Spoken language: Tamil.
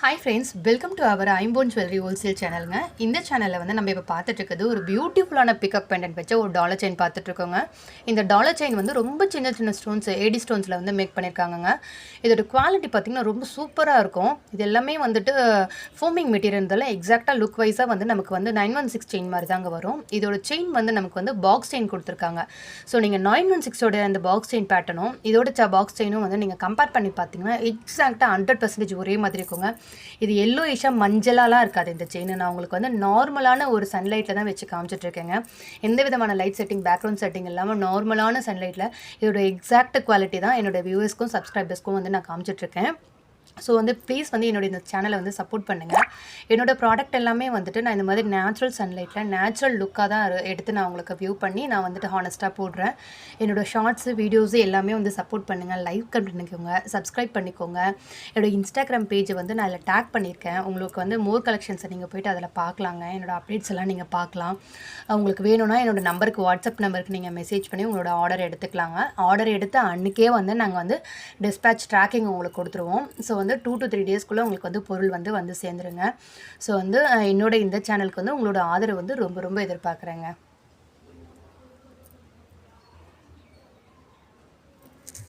Hi friends welcome to our ஐம்போன் jewellery wholesale சேனலுங்க இந்த சேனலில் வந்து நம்ம இப்போ பார்த்துட்ருக்குது ஒரு பியூட்டிஃபுல்லான பிக்கப் பெண்டன்ட் வச்ச ஒரு டாலர் செயின் பார்த்துட்ருக்கோங்க இந்த டாலர் செயின் வந்து ரொம்ப சின்ன சின்ன ஸ்டோன்ஸ் ஏடி ஸ்டோன்ஸில் வந்து மேக் பண்ணியிருக்காங்கங்க இதோட குவாலிட்டி பார்த்திங்கன்னா ரொம்ப சூப்பராக இருக்கும். இது எல்லாமே வந்துட்டு ஃபோமிங் மெட்டீரியல் எக்ஸாக்டாக லுக் வைஸாக வந்து நமக்கு வந்து நைன் ஒன் சிக்ஸ் செயின் மாதிரி தாங்க வரும். இதோட செயின் வந்து நமக்கு வந்து பாக்ஸ் செயின் கொடுத்துருக்காங்க. ஸோ நீங்கள் நைன் ஒன் சிக்ஸோட அந்த பாக்ஸ் செயின் பேட்டர்னும் இதோட பாக்ஸ் செயினும் வந்து நீங்கள் கம்பேர் பண்ணி பார்த்தீங்கன்னா எக்ஸாக்டாக ஹண்ட்ரட் பர்சன்டேஜ் ஒரே மாதிரி இருக்குங்க. இது எல்லோயிஷாக மஞ்சளாலாம் இருக்காது இந்த செயின் நான் உங்களுக்கு வந்து நார்மலான ஒரு சன்லைட்டில் தான் வச்சு காமிச்சிட்ருக்கேங்க எந்த விதமான லைட் செட்டிங் பேக்ரவுண்ட் செட்டிங் இல்லாமல் நார்மலான சன்லைட்டில் இதோட எக்ஸாக்ட் குவாலிட்டி தான் என்னோட வியூவர்ஸ்க்கும் சப்ஸ்கிரைபர்ஸ்க்கும் வந்து நான் காமிச்சிட்ருக்கேன் ஸோ வந்து ப்ளீஸ் வந்து என்னோட இந்த சேனலை வந்து சப்போர்ட் பண்ணுங்கள் என்னோட ப்ராடக்ட் எல்லாமே வந்துட்டு நான் இந்த மாதிரி நேச்சுரல் சன்லைட்டில் நேச்சுரல் லுக்காக தான் எடுத்து நான் உங்களுக்கு வியூ பண்ணி நான் வந்துட்டு ஹானஸ்ட்டாக போடுறேன். என்னோட ஷார்ட்ஸு வீடியோஸு எல்லாமே வந்து சப்போர்ட் பண்ணுங்கள் லைக் பண்ணிக்கோங்க. சப்ஸ்கிரைப் பண்ணிக்கோங்க. என்னோட இன்ஸ்டாகிராம் பேஜை வந்து நான் அதில் டேக் பண்ணியிருக்கேன் உங்களுக்கு வந்து மோர் கலெக்ஷன்ஸை நீங்கள் போயிட்டு அதில் பார்க்கலாங்க. என்னோடய அப்டேட்ஸ் எல்லாம் நீங்கள் பார்க்கலாம். உங்களுக்கு வேணும்னா என்னோடய நம்பருக்கு வாட்ஸ்அப் நம்பருக்கு நீங்கள் மெசேஜ் பண்ணி உங்களோட ஆர்டர் எடுத்துக்கலாங்க. ஆர்டர் எடுத்து அன்றைக்கே வந்து நாங்கள் வந்து டிஸ்பேச் ட்ராக்கிங் உங்களுக்கு கொடுத்துருவோம். ஸோ வந்து டூ டு த்ரீ டேஸ்க்குள்ளே உங்களுக்கு வந்து பொருள் வந்து வந்து சேர்ந்துருங்க. ஸோ வந்து என்னோட இந்த சேனலுக்கு வந்து உங்களோட ஆதரவு வந்து ரொம்ப ரொம்ப எதிர்பார்க்குறேங்க.